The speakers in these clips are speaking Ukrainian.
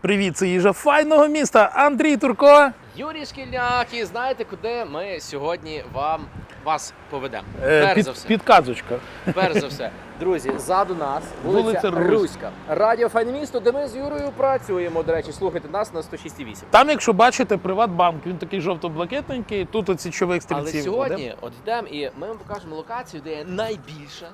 Привіт, це їжа файного міста Андрій Турко. Юрій Шкільняк, і знаєте, куди ми сьогодні вам вас поведемо? Е, Перш під- за все, Підказочка. перш за все, друзі, ззаду нас вулиця, Вулиця Русь. Руська. Радіо Файне місто, де ми з Юрою працюємо. До речі, слухайте нас на 106,8. Там, якщо бачите, Приватбанк, він такий жовто-блакитненький, тут оці човик Але сьогодні от йдемо і ми вам покажемо локацію, де є найбільша,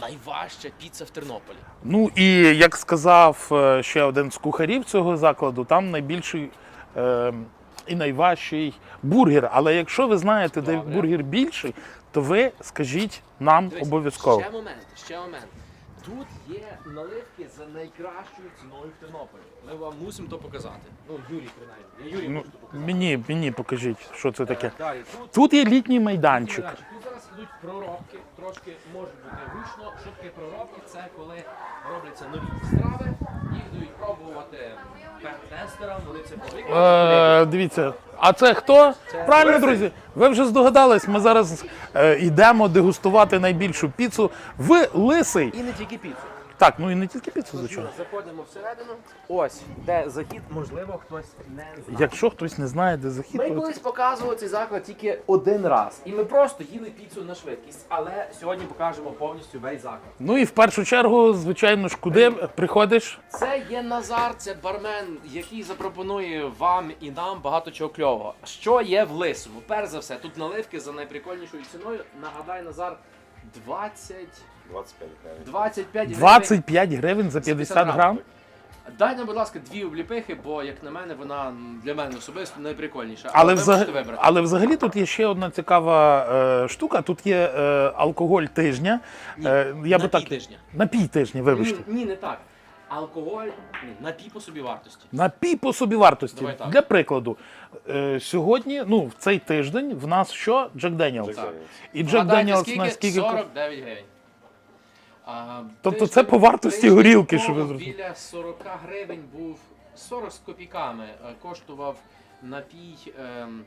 найважча піца в Тернополі. Ну і як сказав е, ще один з кухарів цього закладу, там найбільший е, і найважчий бургер. Але якщо ви знаєте, де Добре. бургер більший, то ви скажіть нам Дивись, обов'язково. Ще момент, ще момент. Тут є наливки за найкращою ціною в Тернополі. Ми вам мусимо то показати. Ну, Юрій, принаймні. Я Юрій Ну, можу то показати. мені, мені покажіть, що це таке. Е, Далі, тут Тут є літній майданчик. Тут зараз йдуть проробки, трошки може бути гучно. Що таке проробки? Це коли робляться нові страви, їх пробувати тестерам, вони це. Е, дивіться, а це хто? Правильно, друзі, ви вже здогадались, ми зараз е, йдемо дегустувати найбільшу піцу в Лисий. І не тільки піцу. Так, ну і не тільки піцу, звичайно. Заходимо всередину. Ось, де захід, можливо, хтось не знає. Якщо хтось не знає, де захід, Ми колись показували цей заклад тільки один раз. І ми просто їли піцу на швидкість. Але сьогодні покажемо повністю весь заклад. ну і в першу чергу, звичайно ж, куди приходиш? Це є Назар, це бармен, який запропонує вам і нам багато чого кльового. Що є в лисому? Перш за все, тут наливки за найприкольнішою ціною. Нагадай, Назар, 20... 25 гривень. 25 гривень. 25 гривень за 50 грам. Дай нам, будь ласка, дві обліпихи, бо, як на мене, вона для мене особисто найприкольніша. Але, ви взаг... вибрати. Але взагалі тут є ще одна цікава е, штука. Тут є е, алкоголь тижня. Е, я би напій так... тижня. Напій тижня, вибачте. Ні, ні, не так. Алкоголь ні, напій по собі вартості. Напій по собівартості. Давай так. Для прикладу, е, сьогодні, ну, в цей тиждень в нас що? Джек Деніелс. Так. І Джек Вгадайте, Деніелс скільки? на скільки. 49 гривень. А, Тобто це по вартості тиждень горілки, тому щоб ви зрозуміли. Біля 40 гривень був 40 з копійками е, коштував напій. ем, м,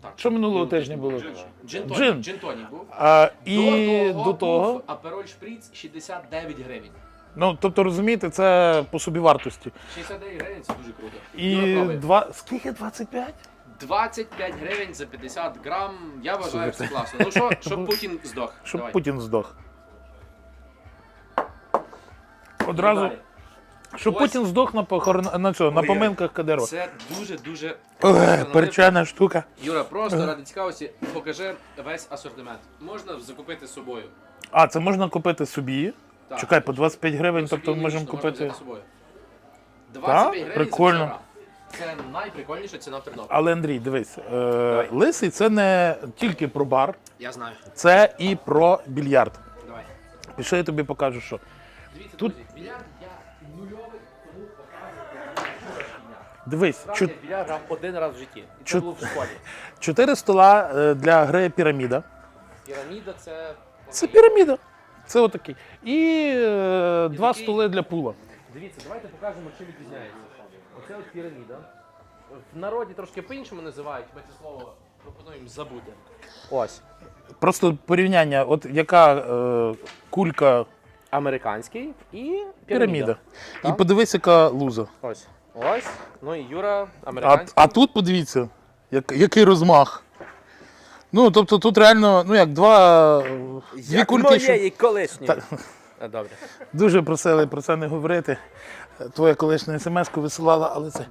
так, Що минулого минулого тижня було? Джин Джин. був. А, і до того, до того, був апероль шприц 69 гривень. ну тобто розумієте, це по собівартості. 69 гривень це дуже круто. І Юра, пробуй. два. Скільки 25? 25 гривень за 50 грам. Я вважаю, це класно. Ну що, щоб Путін здох. Щоб Давай. Путін здох. Одразу, Далі. щоб Ось. Путін здох на похорон... на, цього, на Ой-ой. поминках Кадирова. Це дуже дуже. Ой, перчена штука. Юра, просто ради цікавості покажи весь асортимент. Можна закупити з собою. А, це можна купити собі. Так. Чекай, по 25 гривень, тобто лічно можемо купити. собою. 25 гривень Прикольно. за 50 грам. Це найприкольніша ціна в Тернополі. Але Андрій, дивись, е, лисий це не тільки про бар, Я знаю. це і про більярд. Давай. Пішли, я тобі покажу, що. Дивіться, Тут- друзі, більярд я нульовий, тому. Дивись, чу- більярд грав один раз в житті. І це Чу- було в школі. чотири стола е, для гри піраміда. Піраміда це. Це піраміда. Це отакий. І е, два такий- столи для пула. Дивіться, давайте покажемо, чим відрізняється. Оце от піраміда. В народі трошки по-іншому називають, ми це слово пропонуємо забути. Ось. Просто порівняння, от яка е, кулька Американський і піраміда. піраміда. І Так. подивись, яка луза. Ось. Ось. Ну і Юра А, американський. а тут подивіться, як, який розмах. Ну, тобто тут реально, ну як два. е, Дві кульки. що- колишньої. Так. А, Добре. Дуже просили про це не говорити. Твоя колишня смс-ку висилала, але це.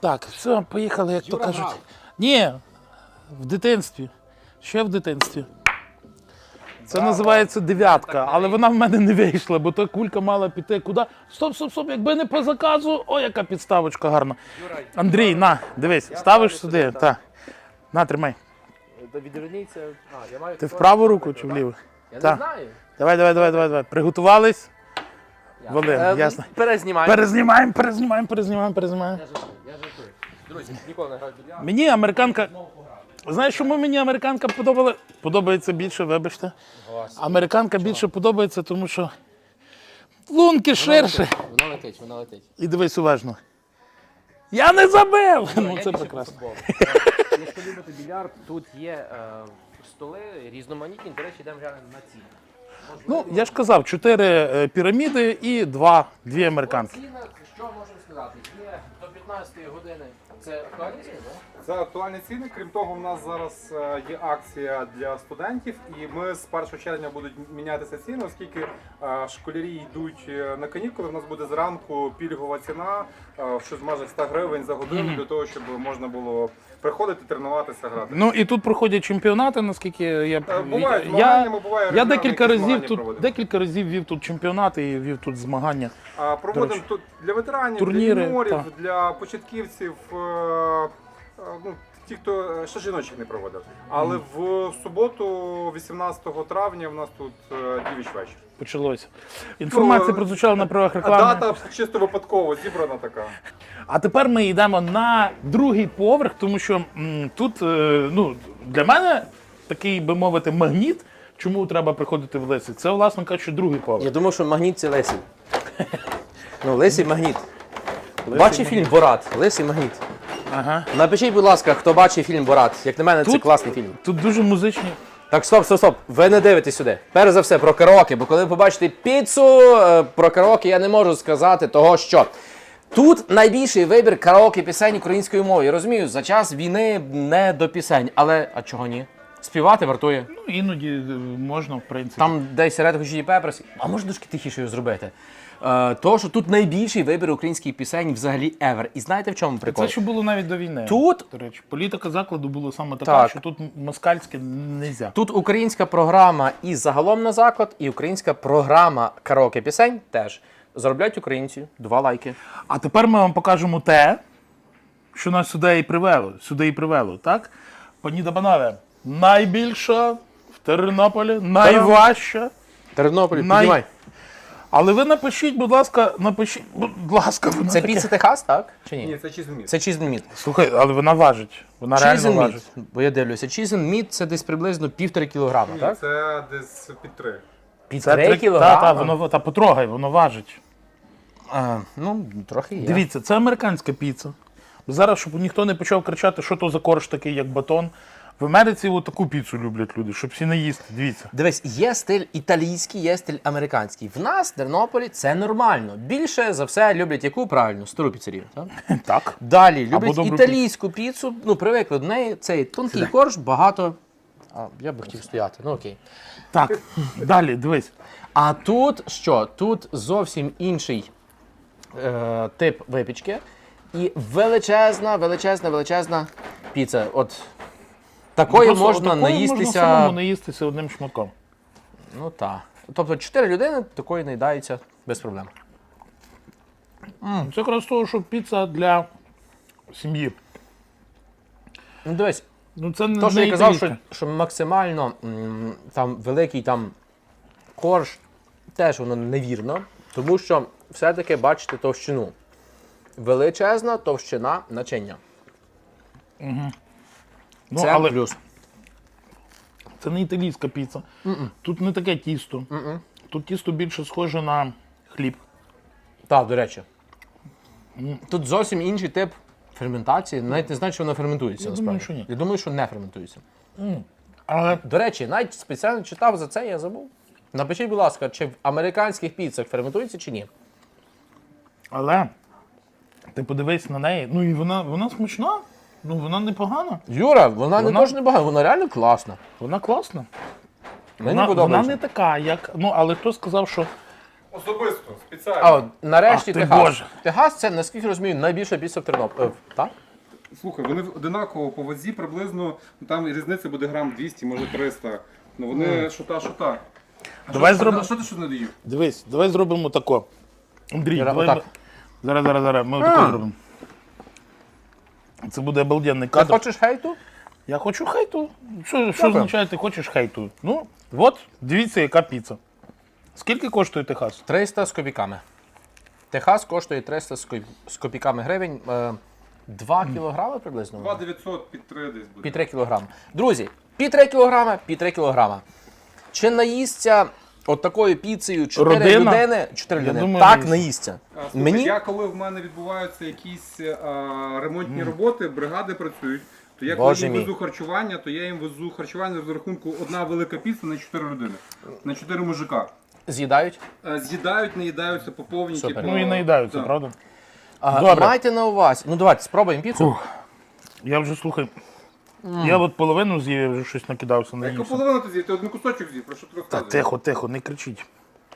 Так, все, поїхали, як то Юра кажуть. грав. Ні, в дитинстві. Ще в дитинстві. Це називається дев'ятка, але вона в мене не вийшла, бо та кулька мала піти куди. Стоп, стоп, стоп, якби не по заказу. О, яка підставочка гарна. Андрій, на, дивись, ставиш сюди. Так. На, тримай. Та відверніться. А, я маю Ти в праву руку чи так? вліву? Я Так. не знаю. Давай, давай, давай, давай, давай. Приготувались? Вали, Е, ясно. Перезнімаємо. Перезнімаємо, перезнімаємо, перезнімаємо, перезнімаємо. Я жартую, я жартую. Друзі, ніколи не більярд. Мені американка. Знаєш, чому мені американка подобала? Подобається більше, вибачте. Американка більше подобається, тому що лунки ширше. Вона летить, вона летить. І дивись уважно. Я не забив! Ну це прекрасно. Якщо любите більярд, тут є е, столи різноманітні. До речі, йдемо глянемо на ціни. Ну, я ж казав, чотири е, піраміди і два, дві американки. Що можемо сказати? Є до 15 години. Це так? Це актуальні ціни. Крім того, в нас зараз е, є акція для студентів, і ми з 1 червня будуть мінятися ціни, оскільки е, школярі йдуть е, на канікули. В нас буде зранку пільгова ціна, е, що з межах 100 гривень за годину, для того, щоб можна було приходити, тренуватися, грати. Ну і тут проходять чемпіонати, наскільки я я, змагання, буває я декілька разів тут проводимо. декілька разів вів тут чемпіонати і вів тут змагання. А проводимо тут для ветеранів, Турніри, для юніорів, для початківців. Е, Ну, ті, хто е, ще жіночих не проводив. Але в суботу, 18 травня, в нас тут е, дівіч вечір. Почалося. Інформація Ну, прозвучала на правах реклами. дата чисто випадково зібрана така. А тепер ми йдемо на другий поверх, тому що м, тут е, ну, для мене такий, би мовити, магніт. Чому треба приходити в Лисий? Це, власне кажучи, другий поверх. Я думав, що магніт це Лесі. Ну, Лесі магніт. Бачив фільм Борат? Лесі магніт. Ага. Напишіть, будь ласка, хто бачив фільм Борат. Як на мене, це Тут- класний фільм. Тут дуже музичні. Так, стоп, стоп, стоп. Ви не дивитесь сюди. Перш за все про караоке, бо коли ви побачите піцу е, про караоке, я не можу сказати того, що. Тут найбільший вибір караоке пісень українською мовою. Я розумію, за час війни не до пісень, але а чого ні? Співати вартує. Ну, іноді е, можна, в принципі. Там десь Red Hot Chili Peppers. А може трошки тихіше його зробити? Е, того, що тут найбільший вибір українських пісень взагалі ever. І знаєте в чому прикол? Це що було навіть до війни. Тут До речі, політика закладу була саме така, Так. що тут москальське не можна. Тут українська програма і загалом на заклад, і українська програма караоке пісень теж. Заробляють українці, два лайки. А тепер ми вам покажемо те, що нас сюди і привело. Сюди і привело, так? Пані та панове, найбільша в Тернополі, найважча. Тернополь, Най- піднімай. Але ви напишіть, будь ласка, напишіть, будь ласка, вона Це таке- піца Техас, так? Чи Ні, ні? це чизміт. Це cheese meat. Слухай, але вона важить. Вона Cheese реально and meat. важить. Бо я дивлюся, cheese and meat це десь приблизно півтори кілограма, так? Це десь під три. Півтори три- кілограма? Та, та, воно, та потрогай, воно важить. А, ну, трохи є. Дивіться, це американська піца. Зараз, щоб ніхто не почав кричати, що то за корж такий, як батон. В Америці таку піцу люблять люди, щоб всі не їсти. Дивіться. Дивись, є стиль італійський, є стиль американський. В нас, в Тернополі, це нормально. Більше за все люблять яку правильно? Стару піцерію. Так? Так. Далі люблять добру італійську піцу. Ну, привикли до неї. Цей тонкий корж, багато. А, я би хотів стояти, ну окей. Так, далі, дивись. А тут що? Тут зовсім інший е, тип випічки. І величезна, величезна, величезна піца. От такої Просто можна отакої наїстися. Можна самому наїстися одним шматком. Ну так. Тобто чотири людини такої наїдаються без проблем. Це якраз того, що піца для сім'ї. Ну дивись, Ну, це не то, що не я казав, що, італійська. що максимально м, там великий там корж, теж воно невірно, тому що все-таки бачите товщину. Величезна товщина начиння. Ну, Це але плюс. це не італійська піца. Тут не таке тісто. Тут тісто більше схоже на хліб. Так, до речі. Тут зовсім інший тип ферментації. Навіть не знаю, що воно ферментується. Я насправді. думаю, що ні. Я думаю, що не ферментується. Але До речі, навіть спеціально читав за це, я забув. Напишіть, будь ласка, чи в американських піцах ферментується чи ні? Але ти подивись на неї. Ну і вона, вона смачна. Ну вона непогана. Юра, вона, не Вона- дуже небагато, вона реально класна. Вона класна. Мені Вона, вона подобається. не така, як. Ну, але хто сказав, що. Особисто, спеціально. А от нарешті Ах ти Техас. Боже. Техас це, наскільки розумію, найбільша піца в Тернополі. Е, Так? Слухай, вони одинаково по вазі приблизно, ну, там різниця буде грам 200, може 300. Ну вони шута, шута. А Давай що, зробимо- А що ти що не доїв? Дивись, давай зробимо тако. Андрій, Зараз давай отак. ми... зараз, зараз, зараз. Ми отако зробимо. Це буде обалденний Ти хочеш хейту? Я хочу хейту. Що, що означає, ти хочеш хейту? Ну, от, дивіться, яка піца. Скільки коштує Техас? 300 з копійками. Техас коштує 300 з копі- з копійками гривень. Е, 2 кілограми приблизно. 2900 під 3 десь буде. Під 3 кілограми. Друзі, під 3 кілограми, під 3 кілограма. Чи наїсться от такою піцею 4 Родина? людини? 4 Я людини. думаю, так. А, слухай, Мені Я коли в мене відбуваються якісь а, ремонтні роботи, бригади працюють, то я коли Боже їм мій. везу харчування, то я їм везу харчування з рахунку одна велика піца на 4 людини. На 4 мужика. з'їдають. Е, З'їдають, наїдаються по повній. Супер. типу, Ну і наїдаються, да. правда? А, Добре. Майте на увазі. Ну давайте спробуємо піцу. Я вже слухай. Я от половину з'їв, я вже щось накидався на Яку половину ти з'їв? Ти один кусочок з'їв, про що ти Та розказуєш? тихо, тихо, не кричіть.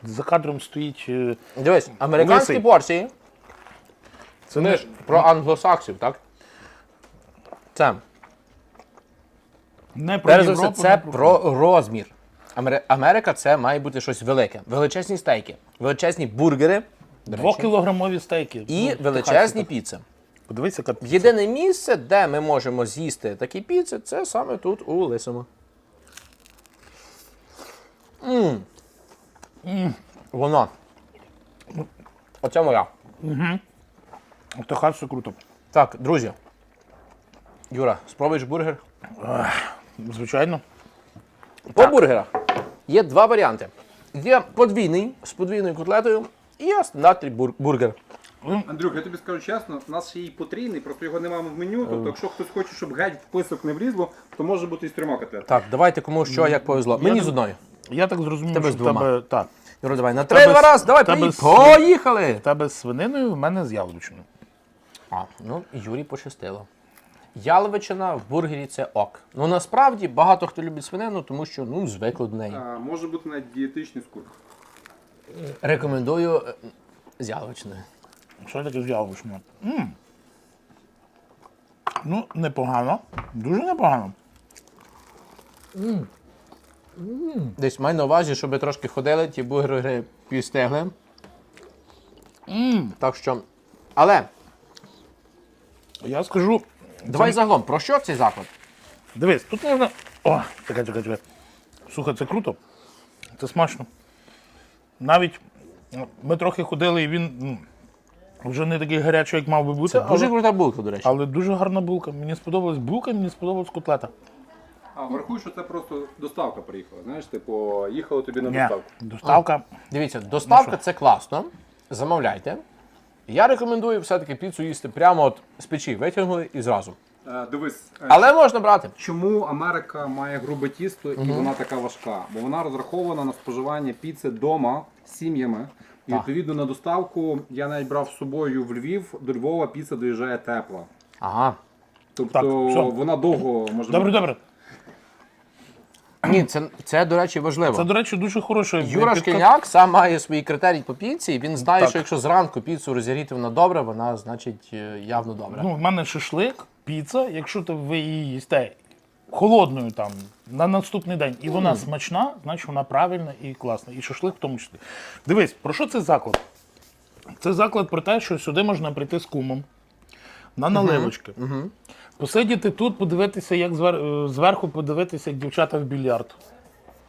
За кадром стоїть. е, Дивись, американські Лисий. порції. Це не ж про англосаксів, так? Це. не про Перш за Європу, це не про розмір. Амери- Америка це має бути щось велике. Величезні стейки, величезні бургери Двокілограмові стейки. і Ну, величезні піци. Подивися, яка піца. Єдине місце, де ми можемо з'їсти такі піци, це саме тут у Лисому. М. Воно. Оце моя. Така все круто. Так, друзі. Юра, спробуєш бургер? Звичайно. По бургерах є два варіанти. Є подвійний з подвійною котлетою і є стандартний бур- бургер. Андрюх, я тобі скажу чесно, у нас ще й потрійний, просто його немає в меню. Тобто, якщо хтось хоче, щоб геть в список не влізло, то може бути і з трьома котлетами. Так, давайте кому що як повезло. Мені Я з одною. Я так зрозумів, Тебе що з в двома. тебе. Так. Юра, давай на три два раз. Давай, тебе поїхали. з- Поїхали. В тебе з свининою, в мене з яловичиною. А, ну Юрі пощастило. Яловичина в бургері це ок. Ну насправді багато хто любить свинину, тому що ну звикли до неї. А, може бути навіть дієтичний скур. Рекомендую е, з яловичиною. З яловичиною? М. Ну, непогано. Дуже непогано. Десь май на увазі, щоб трошки ходили, ті бургери підстегли. Так що. Але Я скажу. давай загалом, про що цей заклад? Дивись, тут можна. О, чекай, чекай, чекай. Слухай, це круто. Це смачно. Навіть ну, ми трохи ходили, і він м, вже не такий гарячий, як мав би бути. Це але, дуже крута булка, до речі. але дуже гарна булка. Мені сподобалась булка, мені сподобалась котлета. А врахуй, що це просто доставка приїхала. Знаєш, типу, їхали тобі на Ні, доставку. доставка. Дивіться, доставка це класно. Замовляйте. Я рекомендую все-таки піцу їсти прямо от з печі, витягнули і зразу. Е, дивись, е, Але можна брати. чому Америка має грубе тісто і вона така важка? Бо вона розрахована на споживання піци вдома сім'ями. І відповідно на доставку я навіть брав з собою в Львів. До Львова піца доїжджає тепла. Ага. Тобто Так, все. вона довго може Добре, бути. добре. Ні, це, це до речі, важливо. Це, до речі, дуже хороше. Юра підка- Шкільняк сам має свої критерії по піці, і він знає, Так. що якщо зранку піцу розігріти вона добре, вона значить е, явно добре. Ну, в мене шашлик, піца, якщо ти ви її їсте холодною там на наступний день, і вона смачна, значить вона правильна і класна. І шашлик в тому числі. Дивись, про що це заклад? Це заклад про те, що сюди можна прийти з кумом на наливочки. Посидіти тут, подивитися, як звер- е, зверху подивитися, як дівчата в більярд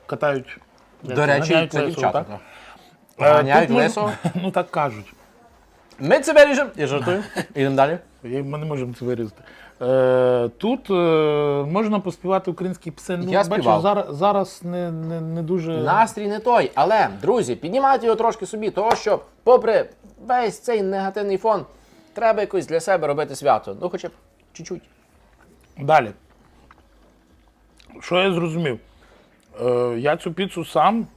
катають. як До речі, ганяють це лесо, дівчата. так? Е, Ганяють тут лесо. Ну так кажуть. Ми це виріжемо. Я жартую. Ідемо далі. Я- Ми не можемо це вирізати. Е, тут е, можна поспівати українські пісень. Ну, Я бачиш, співав. зараз, зараз не, не, не дуже. Настрій не той, але, друзі, піднімайте його трошки собі, того що, попри весь цей негативний фон, треба якось для себе робити свято. Ну, хоча б чуть-чуть. Далі. Що я зрозумів? Е, я цю піцу сам,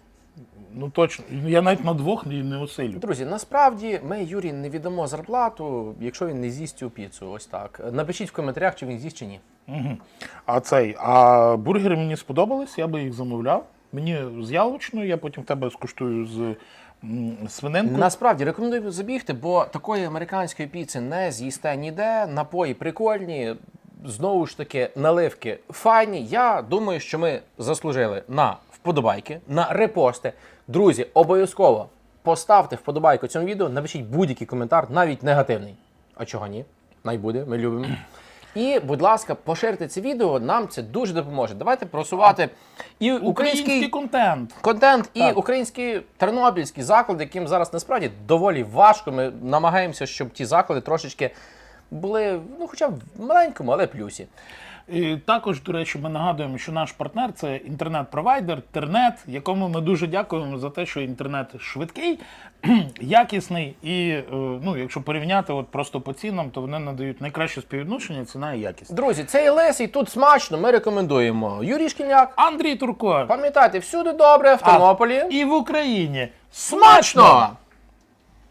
ну точно, я навіть на двох не, не осилю. Друзі, насправді ми Юрі не віддамо зарплату, якщо він не з'їсть цю піцу. Ось так. Напишіть в коментарях, чи він з'їсть чи ні. А цей, а бургери мені сподобались, я би їх замовляв. Мені з яловичною, я потім в тебе скуштую з свининкою. Насправді рекомендую забігти, бо такої американської піци не з'їсте ніде. Напої прикольні. Знову ж таки, наливки файні. Я думаю, що ми заслужили на вподобайки, на репости. Друзі, обов'язково поставте вподобайку цьому відео, напишіть будь-який коментар, навіть негативний. А чого ні? Най буде, ми любимо. І, будь ласка, поширте це відео, нам це дуже допоможе. Давайте просувати і Український український контент. контент і Так. українські тернопільські заклади, яким зараз насправді доволі важко. Ми намагаємося, щоб ті заклади трошечки були, ну, хоча б в маленькому, але плюсі. І також, до речі, ми нагадуємо, що наш партнер це інтернет-провайдер, Тернет, якому ми дуже дякуємо за те, що інтернет швидкий, якісний. І е, ну, якщо порівняти от просто по цінам, то вони надають найкраще співвідношення ціна і якість. Друзі, цей лисий тут смачно, ми рекомендуємо. Юрій Шкільняк, Андрій Турко пам'ятайте, всюди добре, в А, Тернополі. і в Україні Смачно!